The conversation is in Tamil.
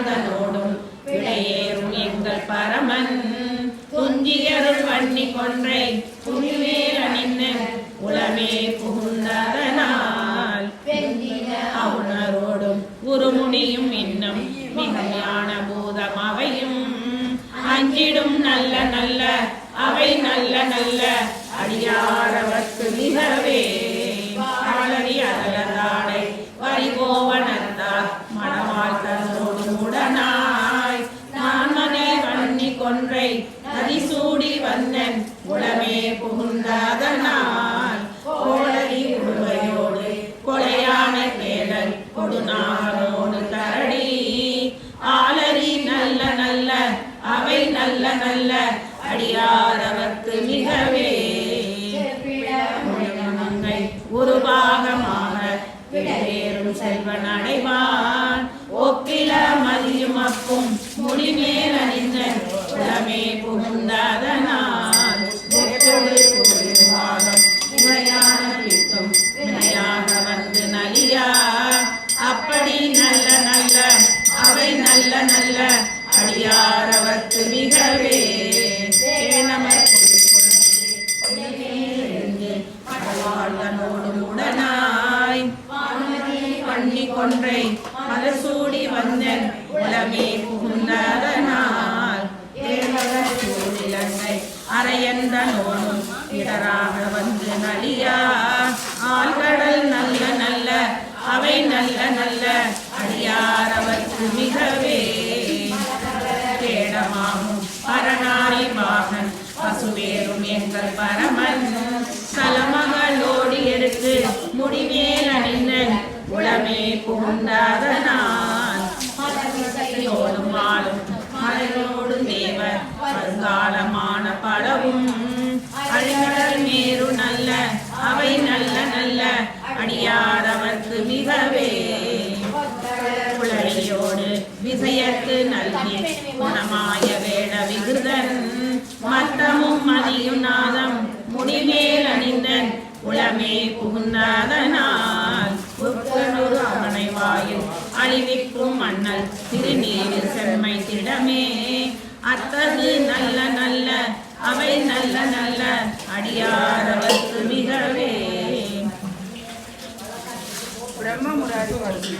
துஞ்சார்ந்ததோடும் விடையேறும் எங்கள் பரமன். துஞ்சியருள் வண்ணி கொன்றை துணிவேல் அணிந்த உளமே புகுந்தரனால் அவுணரோடும் உருமுனியும் இன்னும் மிகையான பூதம் அவையும் அஞ்சிடும் நல்ல நல்ல அவை நல்ல நல்ல அடியாரவர்க்கு மிகவே நதிசூடி வந்தன் உளமே புகுந்தாதனால். கோளரி உருவையோடு கொலையான கேளல் கொடுநாகனோடு கரடி. ஆலரி நல்ல நல்ல அவை நல்ல நல்ல அடியாரவர்க்கு மிகவே. பாகமாக விடவேறும் செல்வன் அடைவான். ஒன்றை மலசூடி வந்தன் உலகே புகுந்ததனால் தேவலர் சூழிலங்கை அரையந்தனோடும் இடராக வந்து நலியா ஆழ்கடல் நல்ல நல்ல அவை நல்ல நல்ல அடியாரவர்க்கு மிகவே தேடமாகும் பரணாரி வாகன் பசுவேறும் எங்கள் பரமன் சலமகளோடி எடுத்து முடிவேல அணிந்த உளமே புகுந்தாதனால் மலர்மிசையோடும் ஆளும் மலையோடு தேவர் வருங்காலமான படவும் அழிநடல் மேரு நல்ல அவை நல்ல நல்ல அடியாரவர்க்கு மிகவே. குழலியோடு விசையத்து நல்கி குணமாய வேட விகிருதன். மத்தமும் மதியும் நாதம் முடிமேல் அணிந்தன் உளமே புகுந்தாதனால். அழிவிக்கும் மன்னல் திருநீர் செம்மை திடமே. அத்தகு நல்ல நல்ல அவை நல்ல நல்ல அடியாரவர்க்கு மிகவே. பிரம்ம முராரி வருது.